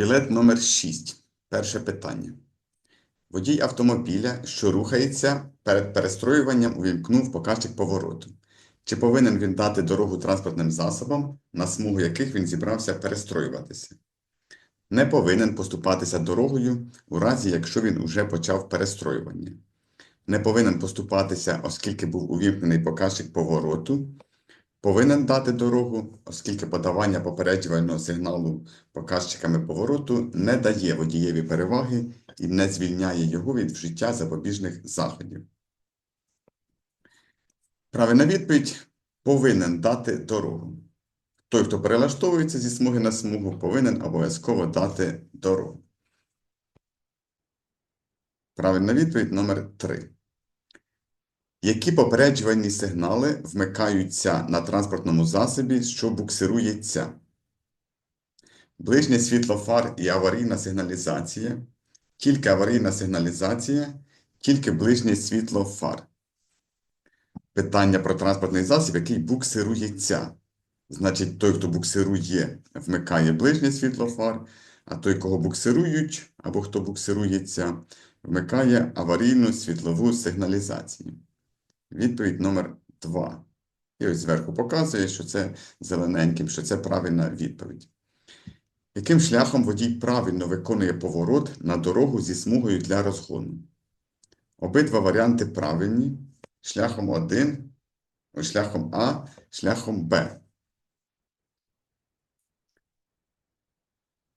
Білет номер 6. Перше питання. Водій автомобіля, що рухається, перед перестроюванням увімкнув показчик повороту. Чи повинен він дати дорогу транспортним засобам, на смугу яких він зібрався перестроюватися? Не повинен поступатися дорогою у разі, якщо він уже почав перестроювання. Не повинен поступатися, оскільки був увімкнений показчик повороту. Повинен дати дорогу, оскільки подавання попереджувального сигналу показчиками повороту не дає водієві переваги і не звільняє його від вжиття запобіжних заходів. Правильна відповідь повинен дати дорогу. Той, хто перелаштовується зі смуги на смугу, повинен обов'язково дати дорогу. Правильна відповідь номер 3. Які попереджувальні сигнали вмикаються на транспортному засобі, що буксирується? Ближнє світло фар і аварійна сигналізація, тільки аварійна сигналізація, тільки ближнє світло фар. Питання про транспортний засіб, який буксирується. Значить, той, хто буксирує, вмикає ближнє світло фар, а той, кого буксирують, або хто буксирується, вмикає аварійну світлову сигналізацію. Відповідь номер 2. І ось зверху показує, що це зелененьким, що це правильна відповідь. Яким шляхом водій правильно виконує поворот на дорогу зі смугою для розгону? Обидва варіанти правильні. Шляхом 1, шляхом А, шляхом Б.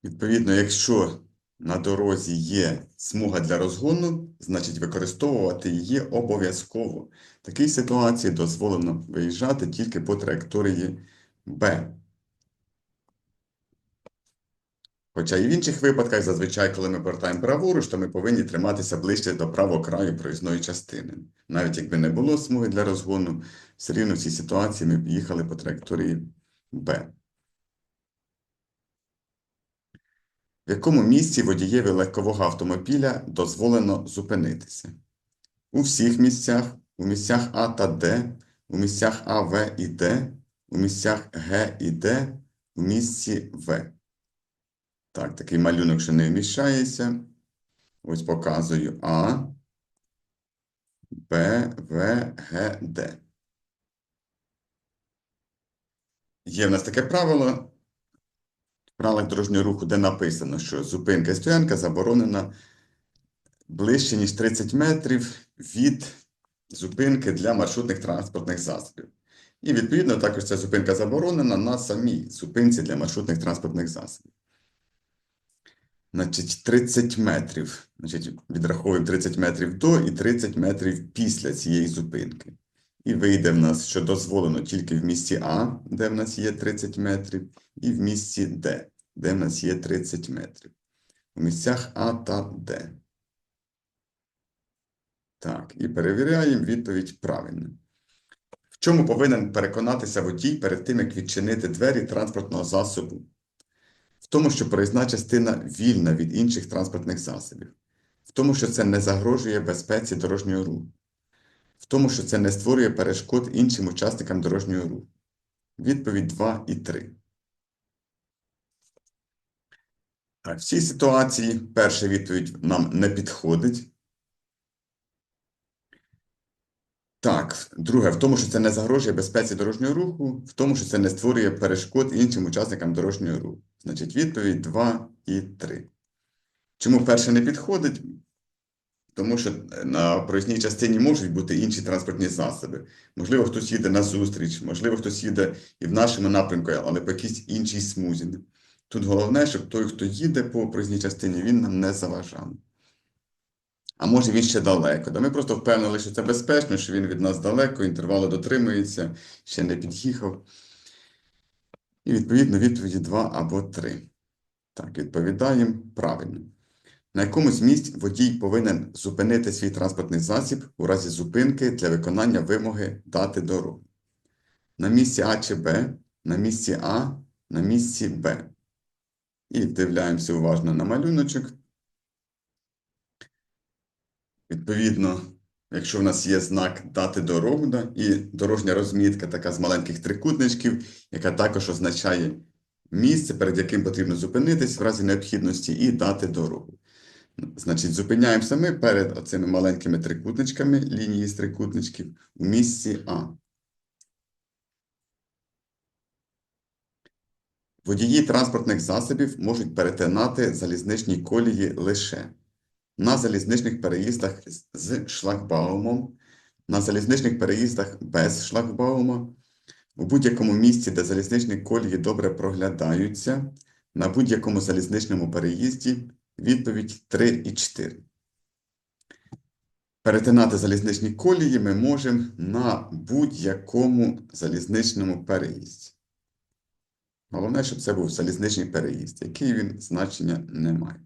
Відповідно, якщо на дорозі є смуга для розгону, значить використовувати її обов'язково. В такій ситуації дозволено виїжджати тільки по траєкторії Б. Хоча і в інших випадках, зазвичай, коли ми повертаємо праворуч, то ми повинні триматися ближче до правого краю проїзної частини. Навіть якби не було смуги для розгону, все рівно в цій ситуації ми їхали по траєкторії Б. якому місці водієві легкового автомобіля дозволено зупинитися? У всіх місцях, у місцях А та Д, у місцях А, В і Д, у місцях Г і Д, у місці В. Так, такий малюнок ще не вміщається. Ось показую А, Б, В, Г, Д. Є в нас таке правило правилах дорожнього руху, де написано, що зупинка і стоянка заборонена ближче, ніж 30 метрів від зупинки для маршрутних транспортних засобів. І, відповідно, також ця зупинка заборонена на самій зупинці для маршрутних транспортних засобів. Значить, 30 метрів. Значить, відраховуємо 30 метрів до і 30 метрів після цієї зупинки. І вийде в нас, що дозволено тільки в місці А, де в нас є 30 метрів, і в місці Д, де в нас є 30 метрів. У місцях А та Д. Так, і перевіряємо відповідь правильно. В чому повинен переконатися водій перед тим, як відчинити двері транспортного засобу? В тому, що проїзна частина вільна від інших транспортних засобів, в тому, що це не загрожує безпеці дорожнього руху, в тому, що це не створює перешкод іншим учасникам дорожнього руху. Відповідь 2 і 3. Так, в цій ситуації перша відповідь нам не підходить. Так, друге, в тому, що це не загрожує безпеці дорожнього руху, в тому, що це не створює перешкод іншим учасникам дорожнього руху. Значить, відповідь 2 і 3. Чому перше не підходить? Тому що на проїзній частині можуть бути інші транспортні засоби. Можливо, хтось їде на зустріч, можливо, хтось їде і в нашому напрямку, але по якійсь іншій смузі. Тут головне, щоб той, хто їде по проїзній частині, він нам не заважав. А може він ще далеко. Да ми просто впевнили, що це безпечно, що він від нас далеко, інтервали дотримується, ще не під'їхав. І відповідно відповіді 2 або 3. Так, відповідаємо правильно. На якомусь місці водій повинен зупинити свій транспортний засіб у разі зупинки для виконання вимоги дати дорогу. На місці А чи Б, на місці А, на місці Б. І вдивляємося уважно на малюночок. Відповідно, якщо в нас є знак дати дорогу, да, і дорожня розмітка така з маленьких трикутничків, яка також означає місце, перед яким потрібно зупинитись в разі необхідності, і дати дорогу. Значить, зупиняємося ми перед оцими маленькими трикутничками, лінії з трикутничків, у місці А. Водії транспортних засобів можуть перетинати залізничні колії лише на залізничних переїздах з- шлагбаумом, на залізничних переїздах без шлагбаума, у будь-якому місці, де залізничні колії добре проглядаються, на будь-якому залізничному переїзді відповідь 3 і 4. Перетинати залізничні колії ми можемо на будь-якому залізничному переїзді. Головне, щоб це був залізничний переїзд, який він значення не має.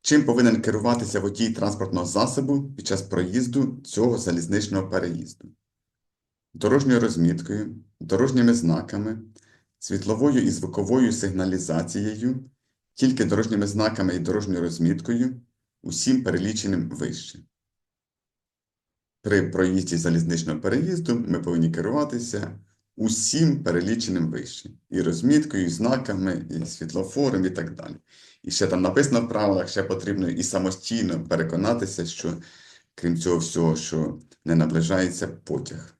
Чим повинен керуватися водій транспортного засобу під час проїзду цього залізничного переїзду? Дорожньою розміткою, дорожніми знаками, світловою і звуковою сигналізацією, тільки дорожніми знаками і дорожньою розміткою, усім переліченим вище. При проїзді залізничного переїзду ми повинні керуватися усім переліченим вище. І розміткою, і знаками, і світлофором, і так далі. І ще там написано в правилах, ще потрібно і самостійно переконатися, що крім цього всього, що не наближається потяг.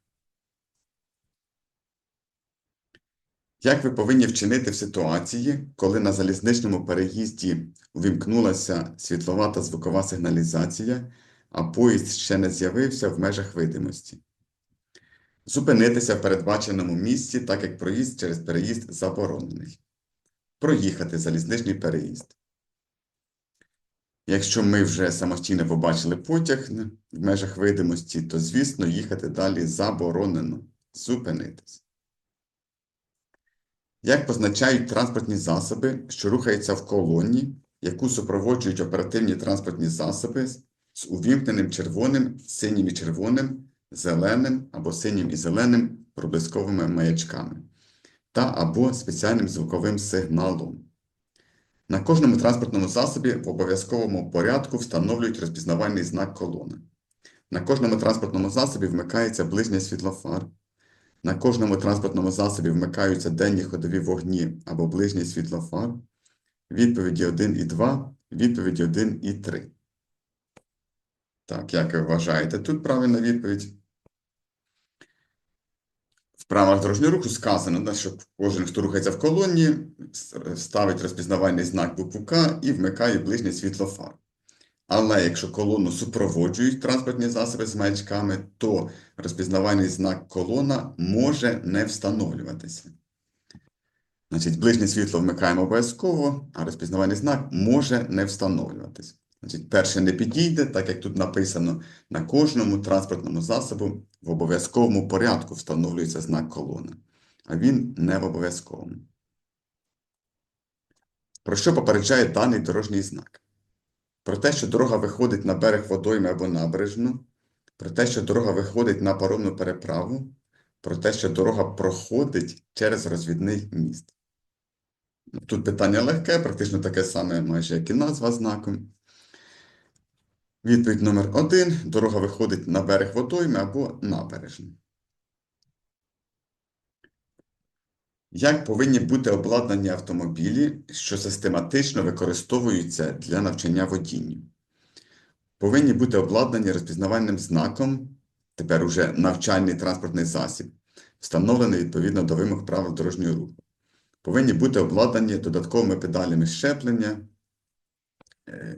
Як ви повинні вчинити в ситуації, коли на залізничному переїзді увімкнулася світлова та звукова сигналізація, а поїзд ще не з'явився в межах видимості? Зупинитися в передбаченому місці, так як проїзд через переїзд заборонений. Проїхати залізничний переїзд. Якщо ми вже самостійно побачили потяг в межах видимості, то, звісно, їхати далі заборонено. Зупинитись. Як позначають транспортні засоби, що рухаються в колоні, яку супроводжують оперативні транспортні засоби з увімкненим червоним, синім і червоним, зеленим або синім і зеленим проблисковими маячками та або спеціальним звуковим сигналом? На кожному транспортному засобі в обов'язковому порядку встановлюють розпізнавальний знак колони. На кожному транспортному засобі вмикається ближній світлофар. На кожному транспортному засобі вмикаються денні ходові вогні або ближній світлофар. Відповіді 1 і 2, відповіді 1 і 3. Так, як ви вважаєте, тут правильна відповідь. В правилах дорожнього руху сказано, що кожен, хто рухається в колоні, ставить розпізнавальний знак букву К і вмикає ближній світлофар. Але якщо колону супроводжують транспортні засоби з маячками, то розпізнавальний знак колона може не встановлюватися. Значить, ближнє світло вмикаємо обов'язково, а розпізнавальний знак може не встановлюватися. Значить, перше не підійде, так як тут написано, на кожному транспортному засобу в обов'язковому порядку встановлюється знак колони, а він не в обов'язковому. Про що попереджає даний дорожній знак? Про те, що дорога виходить на берег водойми або набережну, про те, що дорога виходить на паромну переправу, про те, що дорога проходить через розвідний міст. Тут питання легке, практично таке саме, майже як і назва знаком. Відповідь номер один. Дорога виходить на берег водойми або набережну. Як повинні бути обладнані автомобілі, що систематично використовуються для навчання водінню? Повинні бути обладнані розпізнавальним знаком, тепер уже навчальний транспортний засіб, встановлений відповідно до вимог правил дорожнього руху. Повинні бути обладнані додатковими педалями щеплення. Е,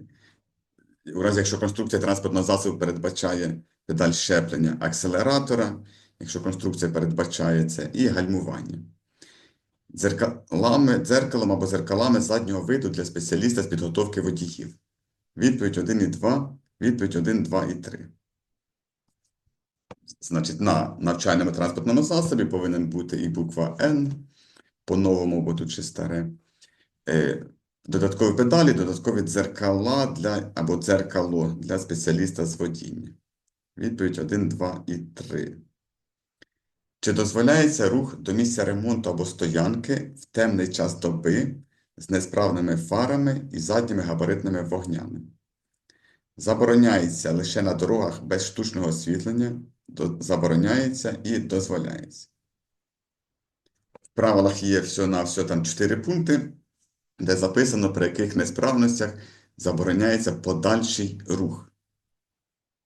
У разі, якщо конструкція транспортного засобу передбачає педаль щеплення акселератора, якщо конструкція передбачає це, і гальмування. Дзеркалами, дзеркалом або зеркалами заднього виду для спеціаліста з підготовки водіїв. Відповідь 1 і 2, відповідь 1, 2 і 3. Значить, на навчальному транспортному засобі повинен бути і буква N, по-новому, бо тут ще старе. Е, Додаткові педалі, додаткові дзеркала для, або дзеркало для спеціаліста з водіння. Відповідь 1, 2 і 3. Чи дозволяється рух до місця ремонту або стоянки в темний час доби з несправними фарами і задніми габаритними вогнями? Забороняється лише на дорогах без штучного освітлення, забороняється і дозволяється. В правилах є все на все там 4 пункти, де записано, при яких несправностях забороняється подальший рух.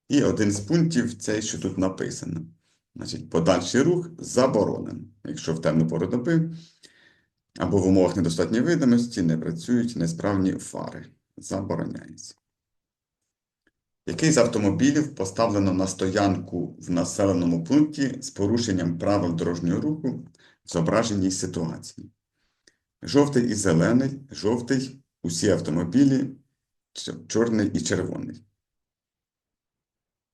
І один з пунктів цей, що тут написано. Значить, подальший рух заборонено. Якщо в темну пору доби або в умовах недостатньої видимості не працюють несправні фари. Забороняється. Який з автомобілів поставлено на стоянку в населеному пункті з порушенням правил дорожнього руху в зображеній ситуації? Жовтий і зелений, жовтий усі автомобілі, чорний і червоний.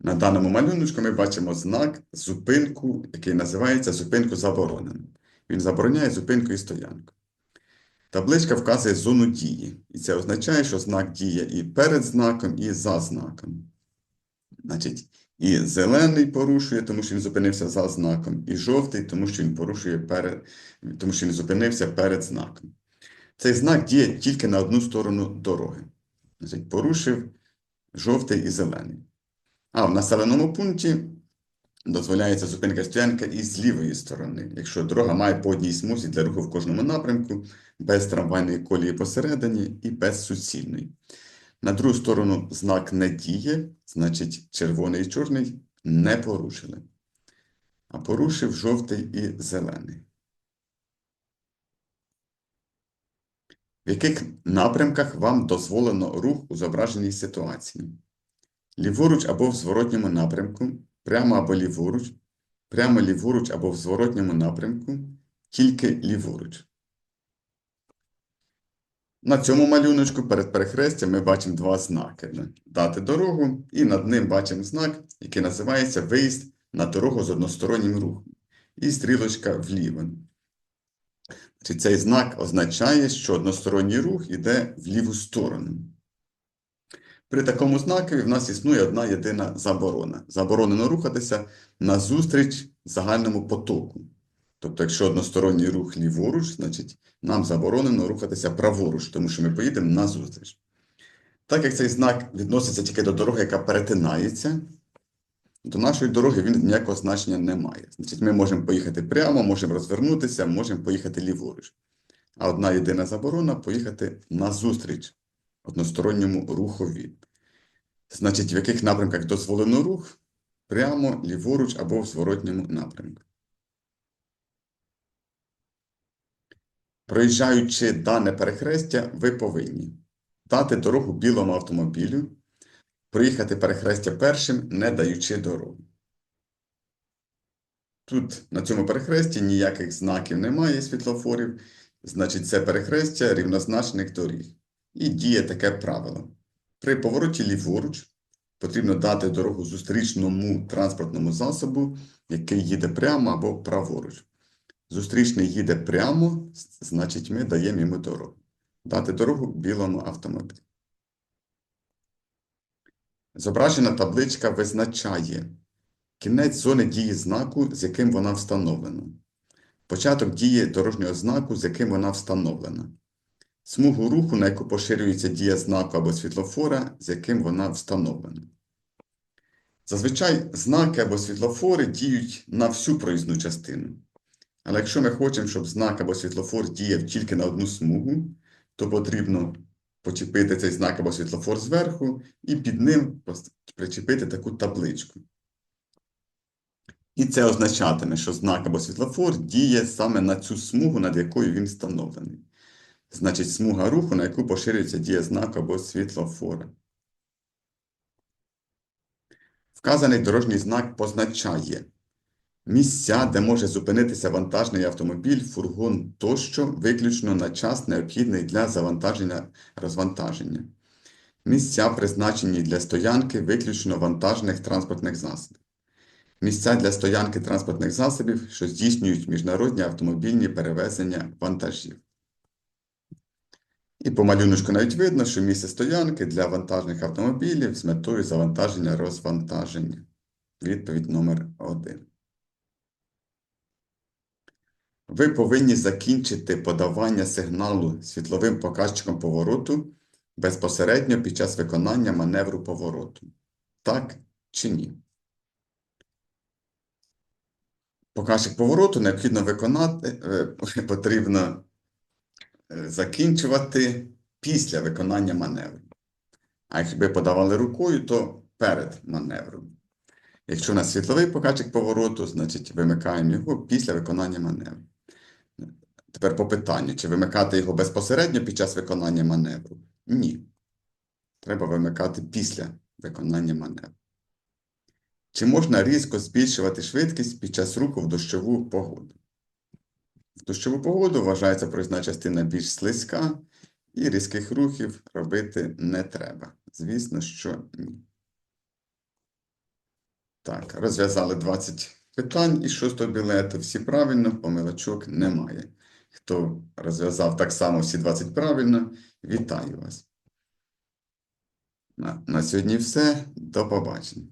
На даному малюночку ми бачимо знак зупинку, який називається зупинку заборонено. Він забороняє зупинку і стоянку. Табличка вказує зону дії, і це означає, що знак діє і перед знаком, і за знаком. Значить, і зелений порушує, тому що він зупинився за знаком, і жовтий, тому що він порушує перед, тому що він зупинився перед знаком. Цей знак діє тільки на одну сторону дороги. Значить, порушив жовтий і зелений. А в населеному пункті дозволяється зупинка стоянка і з лівої сторони, якщо дорога має по одній смузі для руху в кожному напрямку, без трамвайної колії посередині і без суцільної. На другу сторону знак не діє, значить червоний і чорний не порушили. А порушив жовтий і зелений. В яких напрямках вам дозволено рух у зображеній ситуації? Ліворуч або в зворотньому напрямку, прямо або ліворуч, прямо ліворуч або в зворотньому напрямку, тільки ліворуч. На цьому малюночку перед перехрестям ми бачимо два знаки. Дати дорогу, і над ним бачимо знак, який називається виїзд на дорогу з одностороннім рухом. І стрілочка вліво. Цей знак означає, що односторонній рух йде в ліву сторону. При такому знакові в нас існує одна єдина заборона. Заборонено рухатися назустріч загальному потоку. Тобто, якщо односторонній рух ліворуч, значить нам заборонено рухатися праворуч, тому що ми поїдемо назустріч. Так як цей знак відноситься тільки до дороги, яка перетинається, до нашої дороги він ніякого значення не має. Значить, ми можемо поїхати прямо, можемо розвернутися, можемо поїхати ліворуч. А одна єдина заборона поїхати назустріч односторонньому рухові. Значить, в яких напрямках дозволено рух? Прямо, ліворуч або в зворотньому напрямку. Проїжджаючи дане перехрестя, ви повинні дати дорогу білому автомобілю, проїхати перехрестя першим, не даючи дорогу. Тут на цьому перехресті ніяких знаків немає світлофорів, значить, це перехрестя рівнозначних доріг. І діє таке правило. При повороті ліворуч потрібно дати дорогу зустрічному транспортному засобу, який їде прямо або праворуч. Зустрічний їде прямо, значить, ми даємо йому дорогу. Дати дорогу білому автомобілю. Зображена табличка визначає кінець зони дії знаку, з яким вона встановлена. Початок дії дорожнього знаку, з яким вона встановлена. Смугу руху, на яку поширюється дія знаку або світлофора, з яким вона встановлена. Зазвичай знаки або світлофори діють на всю проїзну частину. Але якщо ми хочемо, щоб знак або світлофор діяв тільки на одну смугу, то потрібно почепити цей знак або світлофор зверху і під ним причепити таку табличку. І це означатиме, що знак або світлофор діє саме на цю смугу, над якою він встановлений. Значить, смуга руху, на яку поширюється дія знаку або світлофора. Вказаний дорожній знак позначає місця, де може зупинитися вантажний автомобіль, фургон тощо, виключно на час необхідний для завантаження розвантаження. Місця, призначені для стоянки виключно вантажних транспортних засобів. Місця для стоянки транспортних засобів, що здійснюють міжнародні автомобільні перевезення вантажів. І по малюночку навіть видно, що місце стоянки для вантажних автомобілів з метою завантаження розвантаження. Відповідь номер 1. Ви повинні закінчити подавання сигналу світловим показчиком повороту безпосередньо під час виконання маневру повороту. Так чи ні? показчик повороту необхідно виконати, е, потрібно закінчувати після виконання маневру. А якби подавали рукою, то перед маневром. Якщо у нас світловий показчик повороту, значить вимикаємо його після виконання маневру. Тепер по питанню, чи вимикати його безпосередньо під час виконання маневру? Ні. Треба вимикати після виконання маневру. Чи можна різко збільшувати швидкість під час руху в дощову погоду? Дощову погоду вважається проїзна частина більш слизька, і різких рухів робити не треба. Звісно, що ні. Так, розв'язали 20 питань із шостого білету. Всі правильно, помилочок немає. Хто розв'язав так само всі 20 правильно, вітаю вас. На, на сьогодні все. До побачення.